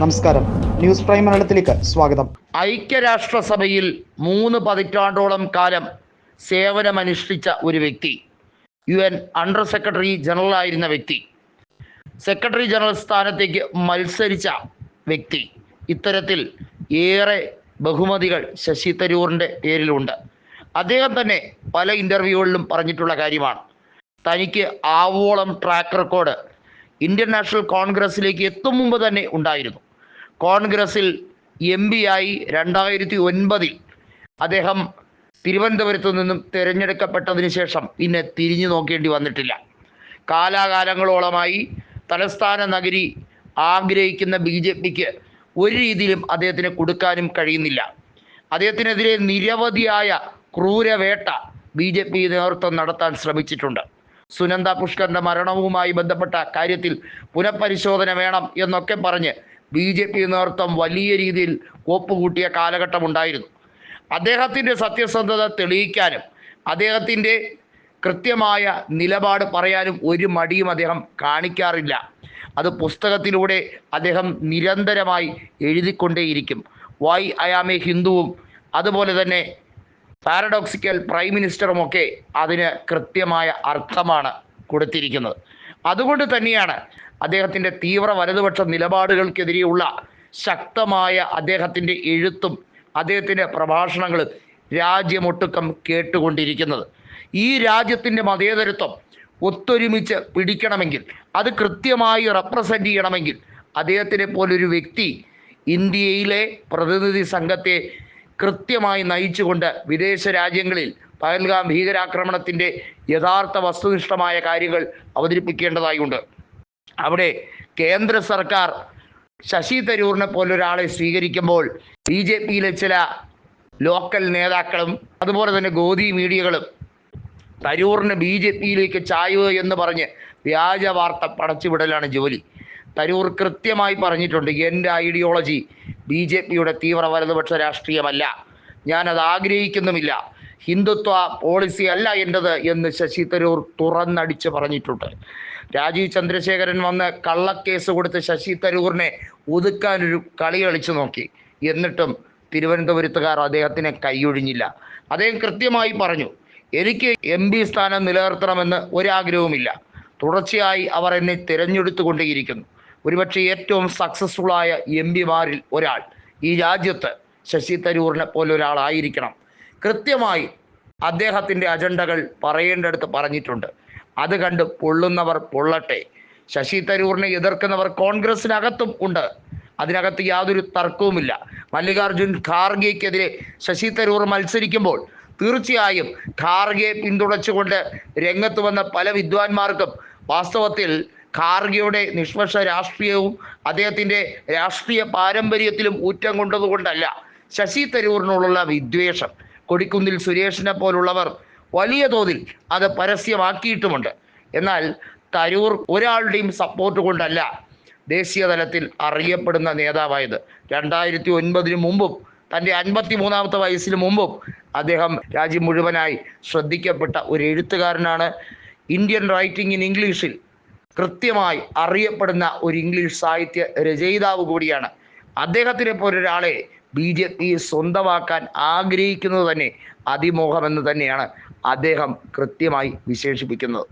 നമസ്കാരം. News prime മലയാളത്തിലേക്ക് സ്വാഗതം. ഐക്യരാഷ്ട്രസഭയിൽ മൂന്ന് പതിറ്റാണ്ടോളം കാലം സേവനമനുഷ്ഠിച്ച ഒരു വ്യക്തി. U N under secretary general ആയിരുന്ന വ്യക്തി. സെക്രട്ടറി ജനറൽ സ്ഥാനത്തേക്ക് മത്സരിച്ച വ്യക്തി. ഇത്തരത്തിൽ ഏറെ ബഹുമതികൾ ശശി തരൂറിന്റെ പേരിലുണ്ട്. അദ്ദേഹം തന്നെ പല ഇന്റർവ്യൂകളിലും പറഞ്ഞിട്ടുള്ള കാര്യമാണ്. തനിക്ക് ആവോളം ട്രാക്ക് റെക്കോർഡ് ഇന്ത്യൻ നാഷണൽ കോൺഗ്രസിലേക്ക് എത്തും മുമ്പ് തന്നെ ഉണ്ടായിരുന്നു. കോൺഗ്രസിൽ എം ആയി രണ്ടായിരത്തി ഒൻപതിൽ അദ്ദേഹം തിരുവനന്തപുരത്തു നിന്നും തിരഞ്ഞെടുക്കപ്പെട്ടതിന് ശേഷം പിന്നെ തിരിഞ്ഞു നോക്കേണ്ടി വന്നിട്ടില്ല. കാലാകാലങ്ങളോളമായി തലസ്ഥാന നഗരി ആഗ്രഹിക്കുന്ന ബി ജെ പിക്ക് ഒരു രീതിയിലും അദ്ദേഹത്തിന് കൊടുക്കാനും കഴിയുന്നില്ല. അദ്ദേഹത്തിനെതിരെ നിരവധിയായ ക്രൂരവേട്ട ബി ജെ പി നേതൃത്വം നടത്താൻ ശ്രമിച്ചിട്ടുണ്ട്. സുനന്ദ പുഷ്കറിന്റെ മരണവുമായി ബന്ധപ്പെട്ട കാര്യത്തിൽ പുനഃപരിശോധന വേണം എന്നൊക്കെ പറഞ്ഞ് ബി ജെ പി നേതൃത്വം വലിയ രീതിയിൽ കോപ്പുകൂട്ടിയ കാലഘട്ടം ഉണ്ടായിരുന്നു. അദ്ദേഹത്തിന്റെ സത്യസന്ധത തെളിയിക്കാനും അദ്ദേഹത്തിന്റെ കൃത്യമായ നിലപാട് പറയാനും ഒരു മടിയും അദ്ദേഹം കാണിക്കാറില്ല. അത് പുസ്തകത്തിലൂടെ അദ്ദേഹം നിരന്തരമായി എഴുതിക്കൊണ്ടേയിരിക്കും. വൈ ഐ ആം എ ഹിന്ദുവും അതുപോലെ തന്നെ പാരഡോക്സിക്കൽ പ്രൈം മിനിസ്റ്ററുമൊക്കെ അതിന് കൃത്യമായ അർത്ഥമാണ് കൊടുത്തിരിക്കുന്നത്. അതുകൊണ്ട് തന്നെയാണ് അദ്ദേഹത്തിന്റെ തീവ്ര വലതുപക്ഷ നിലപാടുകൾക്കെതിരെയുള്ള ശക്തമായ അദ്ദേഹത്തിന്റെ എഴുത്തും അദ്ദേഹത്തിന്റെ പ്രഭാഷണങ്ങളും രാജ്യമൊട്ടുക്കം കേട്ടുകൊണ്ടിരിക്കുന്നത്. ഈ രാജ്യത്തിന്റെ മതേതരത്വം ഒത്തൊരുമിച്ച് പിടിക്കണമെങ്കിൽ അത് കൃത്യമായി റെപ്രസെന്റ് ചെയ്യണമെങ്കിൽ അദ്ദേഹത്തിനെ പോലൊരു വ്യക്തി ഇന്ത്യയിലെ പ്രതിനിധി സംഘത്തെ കൃത്യമായി നയിച്ചുകൊണ്ട് വിദേശ രാജ്യങ്ങളിൽ പഹൽഗാം ഭീകരാക്രമണത്തിന്റെ യഥാർത്ഥ വസ്തുനിഷ്ഠമായ കാര്യങ്ങൾ അവതരിപ്പിക്കേണ്ടതായുണ്ട്. അവിടെ കേന്ദ്ര സർക്കാർ ശശി തരൂറിനെ പോലൊരാളെ സ്വീകരിക്കുമ്പോൾ ബി ജെ പിയിലെ ചില ലോക്കൽ നേതാക്കളും അതുപോലെ തന്നെ ഗോദി മീഡിയകളും തരൂറിന് ബി ജെ പിയിലേക്ക് ചായുക എന്ന് പറഞ്ഞ് വ്യാജ വാർത്ത പടച്ചുവിടലാണ് ജോലി. തരൂർ കൃത്യമായി പറഞ്ഞിട്ടുണ്ട് എന്റെ ഐഡിയോളജി ബി ജെ പിയുടെ തീവ്ര വലതുപക്ഷ രാഷ്ട്രീയമല്ല. ഞാനത് ആഗ്രഹിക്കുന്നുമില്ല. ഹിന്ദുത്വ പോളിസി അല്ല എന്റെത് എന്ന് ശശി തരൂർ തുറന്നടിച്ച് പറഞ്ഞിട്ടുണ്ട്. രാജീവ് ചന്ദ്രശേഖരൻ വന്ന് കള്ളക്കേസ് കൊടുത്ത് ശശി തരൂറിനെ ഒതുക്കാനൊരു കളി കളിച്ചു നോക്കി. എന്നിട്ടും തിരുവനന്തപുരത്തുകാർ അദ്ദേഹത്തിനെ കൈയൊഴിഞ്ഞില്ല. അദ്ദേഹം കൃത്യമായി പറഞ്ഞു എനിക്ക് എം പി സ്ഥാനം നിലനിർത്തണമെന്ന് ഒരാഗ്രഹവുമില്ല. തുടർച്ചയായി അവർ എന്നെ തിരഞ്ഞെടുത്തുകൊണ്ടേയിരിക്കുന്നു. ഒരുപക്ഷെ ഏറ്റവും സക്സസ്ഫുള്ളായ എം പിമാരിൽ ഒരാൾ ഈ രാജ്യത്ത് ശശി തരൂറിനെ പോലെ ഒരാളായിരിക്കണം. കൃത്യമായി അദ്ദേഹത്തിന്റെ അജണ്ടകൾ പറയേണ്ടടുത്ത് പറഞ്ഞിട്ടുണ്ട്. അത് കണ്ട് പൊള്ളുന്നവർ പൊള്ളട്ടെ. ശശി തരൂറിനെ എതിർക്കുന്നവർ കോൺഗ്രസിനകത്തും ഉണ്ട്. അതിനകത്ത് യാതൊരു തർക്കവുമില്ല. മല്ലികാർജുൻ ഖാർഗെക്കെതിരെ ശശി തരൂർ മത്സരിക്കുമ്പോൾ തീർച്ചയായും ഖാർഗെ പിന്തുണച്ചുകൊണ്ട് രംഗത്ത് വന്ന പല വിദ്വാൻമാർക്കും വാസ്തവത്തിൽ ഖാർഗെയുടെ നിഷ്പക്ഷ രാഷ്ട്രീയവും അദ്ദേഹത്തിന്റെ രാഷ്ട്രീയ പാരമ്പര്യത്തിലും ഊറ്റം കൊണ്ടതുകൊണ്ടല്ല ശശി തരൂറിനോടുള്ള വിദ്വേഷം. കൊടിക്കുന്നിൽ സുരേഷിനെ പോലുള്ളവർ വലിയ തോതിൽ അത് പരസ്യമാക്കിയിട്ടുമുണ്ട്. എന്നാൽ തരൂർ ഒരാളുടെയും സപ്പോർട്ട് കൊണ്ടല്ല ദേശീയ തലത്തിൽ അറിയപ്പെടുന്ന നേതാവായത്. രണ്ടായിരത്തി ഒൻപതിന് മുമ്പും തന്റെ അൻപത്തി മൂന്നാമത്തെ വയസ്സിന് മുമ്പും അദ്ദേഹം രാജ്യം മുഴുവനായി ശ്രദ്ധിക്കപ്പെട്ട ഒരു എഴുത്തുകാരനാണ്. ഇന്ത്യൻ റൈറ്റിംഗ് ഇൻ ഇംഗ്ലീഷിൽ കൃത്യമായി അറിയപ്പെടുന്ന ഒരു ഇംഗ്ലീഷ് സാഹിത്യ രചയിതാവ് കൂടിയാണ്. അദ്ദേഹത്തിനെ പോലൊരാളെ ബി ജെ പി സ്വന്തമാക്കാൻ ആഗ്രഹിക്കുന്നത് തന്നെ അതിമോഹമെന്ന് തന്നെയാണ് അദ്ദേഹം കൃത്യമായി വിശേഷിപ്പിക്കുന്നത്.